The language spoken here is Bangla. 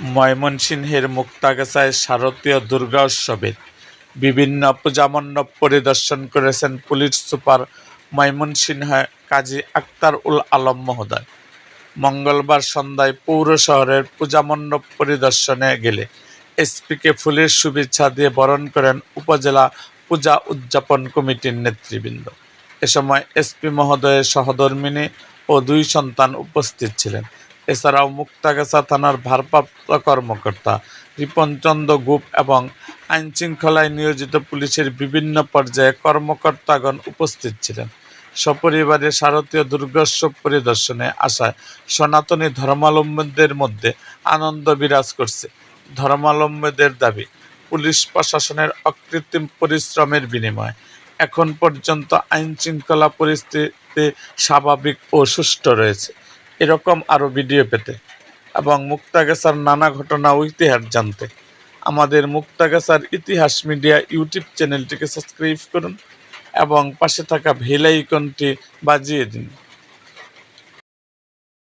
ময়মনসিংহের মুক্তাগাছায় শারদীয় দুর্গা উৎসবের বিভিন্ন পূজামণ্ডপ পরিদর্শন করেছেন পুলিশ সুপার ময়মনসিংহ কাজী আক্তার উল আলম মহোদয়। মঙ্গলবার সন্ধ্যায় পৌর শহরের পূজামণ্ডপ পরিদর্শনে গেলে এসপিকে ফুলের শুভেচ্ছা দিয়ে বরণ করেন উপজেলা পূজা উদযাপন কমিটির নেতৃবৃন্দ। এ সময় এসপি মহোদয়ের সহধর্মিণী ও দুই সন্তান উপস্থিত ছিলেন। এছাড়াও মুক্তাগাছা থানার ভারপ্রাপ্ত কর্মকর্তা রিপনচন্দ্র গুপ এবং আইনশৃঙ্খলায় নিয়োজিত পুলিশের বিভিন্ন পর্যায়ে কর্মকর্তাগণ উপস্থিত ছিলেন। সপরিবারে শারদীয় দুর্গোৎসব পরিদর্শনে আসায় সনাতনী ধর্মাবলম্বীদের মধ্যে আনন্দ বিরাজ করছে। ধর্মাবলম্বীদের দাবি, পুলিশ প্রশাসনের অকৃত্রিম পরিশ্রমের বিনিময়ে এখন পর্যন্ত আইনশৃঙ্খলা পরিস্থিতি স্বাভাবিক ও সুষ্ঠু রয়েছে। এরকম আরও ভিডিও পেতে। এবং মুক্তাগাছার নানা ঘটনা ও ইতিহাস জানতে। আমাদের মুক্তাগেসার ইতিহাস মিডিয়া ইউটিউব চ্যানেলটিকে সাবস্ক্রাইব করুন এবং পাশে থাকা ভেলাইকনটি বাজিয়ে দিন।